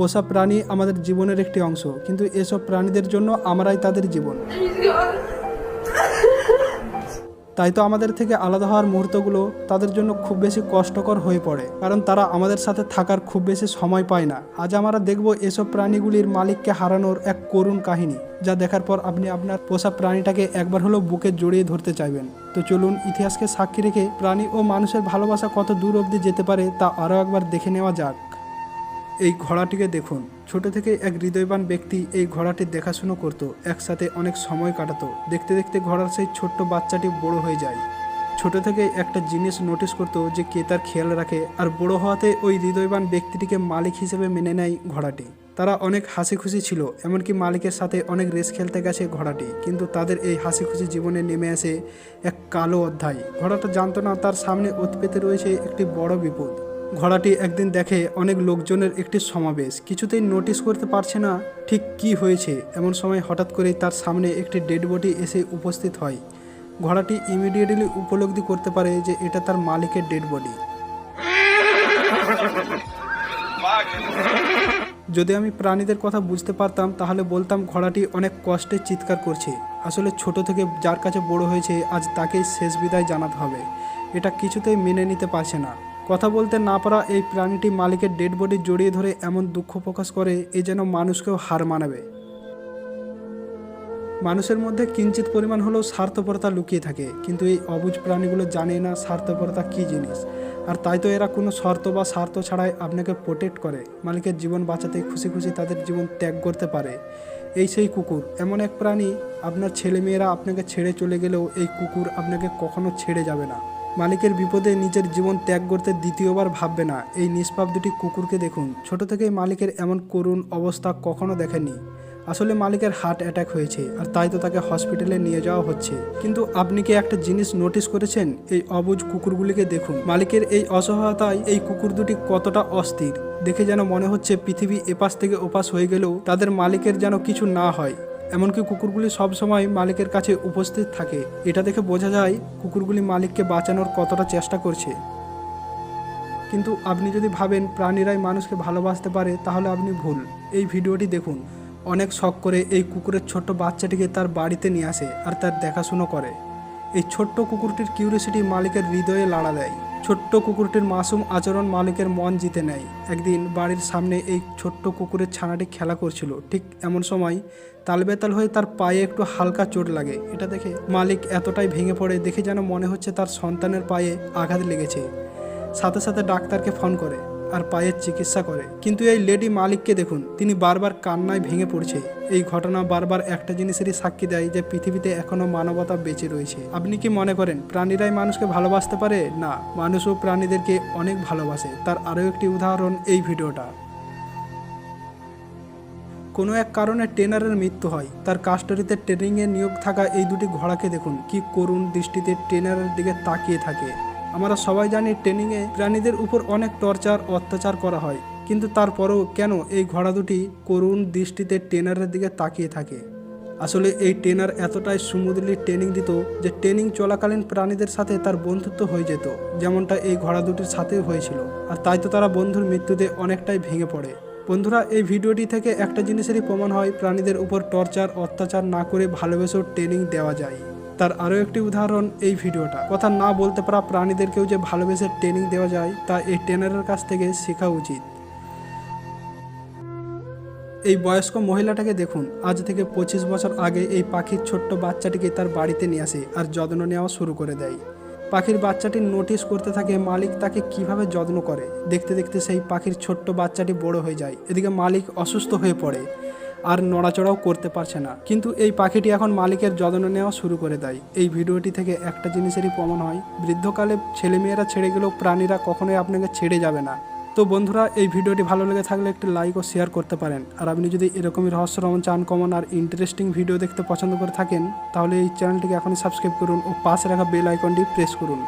পোষা প্রাণী আমাদের জীবনের একটি অংশ, কিন্তু এসব প্রাণীদের জন্য আমরাই তাদের জীবন। তাই তো আমাদের থেকে আলাদা হওয়ার মুহূর্তগুলো তাদের জন্য খুব বেশি কষ্টকর হয়ে পড়ে, কারণ তারা আমাদের সাথে থাকার খুব বেশি সময় পায় না। আজ আমরা দেখব এসব প্রাণীগুলির মালিককে হারানোর এক করুণ কাহিনী, যা দেখার পর আপনি আপনার পোষা প্রাণীটাকে একবার হলেও বুকে জড়িয়ে ধরতে চাইবেন। তো চলুন ইতিহাসকে সাক্ষী রেখে প্রাণী ও মানুষের ভালোবাসা কত দূর অবধি যেতে পারে তা আরও একবার দেখে নেওয়া যাক। এই ঘোড়াটিকে দেখুন। ছোট থেকে এক হৃদয়বান ব্যক্তি এই ঘোড়াটির দেখাশুনো করত, একসাথে অনেক সময় কাটাতো। দেখতে দেখতে ঘোড়ার সেই ছোট্ট বাচ্চাটি বড় হয়ে যায়। ছোট থেকে একটা জিনিস নোটিস করতো যে কে তার খেয়াল রাখে আর বড় হওয়াতে ওই হৃদয়বান ব্যক্তিটিকে মালিক হিসেবে মেনে নেয় ঘোড়াটি। তারা অনেক হাসি খুশি ছিল, এমনকি মালিকের সাথে অনেক রেস খেলতে গেছে ঘোড়াটি। কিন্তু তাদের এই হাসি খুশি জীবনে নেমে আসে এক কালো অধ্যায়। ঘোড়াটা জানতো না তার সামনে উৎপেতে রয়েছে একটি বড় বিপদ। ঘোড়াটি একদিন দেখে অনেক লোকজনের একটি সমাবেশ। কিছুতেই নোটিস করতে পারছে না ঠিক কি হয়েছে। এমন সময় হঠাৎ করেই তার সামনে একটি ডেড বডি এসে উপস্থিত হয়। ঘোড়াটি ইমিডিয়েটলি উপলব্ধি করতে পারে যে এটা তার মালিকের ডেড বডি যদি আমি প্রাণীদের কথা বুঝতে পারতাম, তাহলে বলতাম ঘোড়াটি অনেক কষ্টে চিৎকার করছে। আসলে ছোট থেকে যার কাছে বড় হয়েছে, আজ তাকেই শেষ বিদায় জানাতে হবে। এটা কিছুতেই মেনে নিতে পারছে না। কথা বলতে না পারা এই প্রাণীটি মালিকের ডেড বডি জড়িয়ে ধরে এমন দুঃখ প্রকাশ করে, এ যেন মানুষকেও হার মানাবে। মানুষের মধ্যে কিঞ্চিত পরিমাণ হলেও স্বার্থপরতা লুকিয়ে থাকে, কিন্তু এই অবুজ প্রাণীগুলো জানে না স্বার্থপরতা কী জিনিস। আর তাই তো এরা কোনো শর্ত বা স্বার্থ ছাড়াই আপনাকে প্রোটেক্ট করে, মালিকের জীবন বাঁচাতে খুশি খুশি তাদের জীবন ত্যাগ করতে পারে। এই সেই কুকুর, এমন এক প্রাণী, আপনার ছেলেমেয়েরা আপনাকে ছেড়ে চলে গেলেও এই কুকুর আপনাকে কখনো ছেড়ে যাবে না। মালিকের বিপদে নিজের জীবন ত্যাগ করতে দ্বিতীয়বার ভাববে না। এই নিষ্পাপ দুটি কুকুরকে দেখুন। ছোট থেকেই মালিকের এমন করুণ অবস্থা কখনো দেখেনি আসলে মালিকের হার্ট অ্যাটাক হয়েছে, আর তাই তো তাকে হসপিটালে নিয়ে যাওয়া হচ্ছে। কিন্তু আপনি কি একটা জিনিস নোটিস করেছেন? এই অবুজ কুকুরগুলিকে দেখুন। মালিকের এই অসহায়তায় এই কুকুর দুটি কতটা অস্থির। দেখে যেন মনে হচ্ছে পৃথিবী এপাশ থেকে ওপাশ হয়ে গেলেও তাদের মালিকের যেন কিছু না হয়। এমনকি কুকুরগুলি সবসময় মালিকের কাছে উপস্থিত থাকে। এটা দেখে বোঝা যায় কুকুরগুলি মালিককে বাঁচানোর কতটা চেষ্টা করছে। কিন্তু আপনি যদি ভাবেন প্রাণীরাই মানুষকে ভালোবাসতে পারে, তাহলে আপনি ভুল। এই ভিডিওটি দেখুন। অনেক শখ করে এই কুকুরের ছোট্ট বাচ্চাটিকে তার বাড়িতে নিয়ে আসে আর তার দেখাশুনো করে। এই ছোট্ট কুকুরটির কিউরিয়াসিটি মালিকের হৃদয়ে লাড়া দেয়। ছোট্ট কুকুরটির মাসুম আচরণ মালিকের মন জিতে নেয়। একদিন বাড়ির সামনে এই ছোট্ট কুকুরের ছানাটি খেলা করছিল। ঠিক এমন সময় তালবেতাল হয়ে তার পায়ে একটু হালকা চোট লাগে। এটা দেখে মালিক এতটাই ভেঙে পড়ে দেখে যেন মনে হচ্ছে তার সন্তানের পায়ে আঘাত লেগেছে। সাথে সাথে ডাক্তারকে ফোন করে। আর পায়ের চিকিৎসা করে। কিন্তু এই লেডি মালিককে দেখুন, তিনি বারবার কান্নায় ভেঙে পড়ছে। এই ঘটনা বারবার একটা জিনিসেরই সাক্ষী দেয় যে পৃথিবীতে এখনও মানবতা বেঁচে রয়েছে। আপনি কি মনে করেন, প্রাণীরাই মানুষকে ভালোবাসতে পারে? না, মানুষও প্রাণীদেরকে অনেক ভালোবাসে। তার আরও একটি উদাহরণ এই ভিডিওটা। কোনো এক কারণে ট্রেনারের মৃত্যু হয়। তার কাস্টডিতে ট্রেনিংয়ে নিয়োগ থাকা এই দুটি ঘোড়াকে দেখুন। কি করুণ দৃষ্টিতে ট্রেনারের দিকে তাকিয়ে থাকে। আমরা সবাই জানি ট্রেনিংয়ে প্রাণীদের উপর অনেক টর্চার অত্যাচার করা হয়। কিন্তু তারপরেও কেন এই ঘোড়া দুটি করুণ দৃষ্টিতে ট্রেনারের দিকে তাকিয়ে থাকে? আসলে এই ট্রেনার এতটাই সুমুদলি ট্রেনিং দিত যে ট্রেনিং চলাকালীন প্রাণীদের সাথে তার বন্ধুত্ব হয়ে যেত, যেমনটা এই ঘোড়া দুটির সাথেও হয়েছিল। আর তাই তো তারা বন্ধুর মৃত্যুতে অনেকটাই ভেঙে পড়ে। বন্ধুরা, এই ভিডিওটি থেকে একটা জিনিসেরই প্রমাণ হয় প্রাণীদের উপর টর্চার অত্যাচার না করে ভালোবেসেও ট্রেনিং দেওয়া যায়। তার আরও একটি উদাহরণ এই ভিডিওটা। কথা না বলতে পারা প্রাণীদেরকেও যে ভালোবেসে ট্রেনিং দেওয়া যায়, তা এই ট্রেনারের কাছ থেকে শেখা উচিত। এই বয়স্ক মহিলাটাকে দেখুন, আজ থেকে পঁচিশ বছর আগে এই পাখির ছোট্ট বাচ্চাটিকে তার বাড়িতে নিয়ে আসে আর যত্ন নেওয়া শুরু করে দেয়। পাখির বাচ্চাটি নোটিস করতে থাকে, মালিক তাকে কীভাবে যত্ন করে? দেখতে দেখতে সেই পাখির ছোট্ট বাচ্চাটি বড় হয়ে যায়। এদিকে মালিক অসুস্থ হয়ে পড়ে। আর নড়াচড়াও করতে পারছে না। কিন্তু এই পাখিটি এখন মালিকের যত্ন নেওয়া শুরু করে দেয়। এই ভিডিওটি থেকে একটা জিনিসেরই প্রমাণ হয়, বৃদ্ধকালে ছেলেমেয়েরা ছেড়ে গেলেও প্রাণীরা কখনোই আপনাকে ছেড়ে যাবে না। তো বন্ধুরা, এই ভিডিওটি ভালো লেগে থাকলে একটি লাইক ও শেয়ার করতে পারেন। আর আপনি যদি এরকমই রহস্য চান কমন আর ইন্টারেস্টিং ভিডিও দেখতে পছন্দ করে থাকেন, তাহলে এই চ্যানেলটিকে এখনই সাবস্ক্রাইব করুন ও পাশে রাখা বেল আইকনটি প্রেস করুন।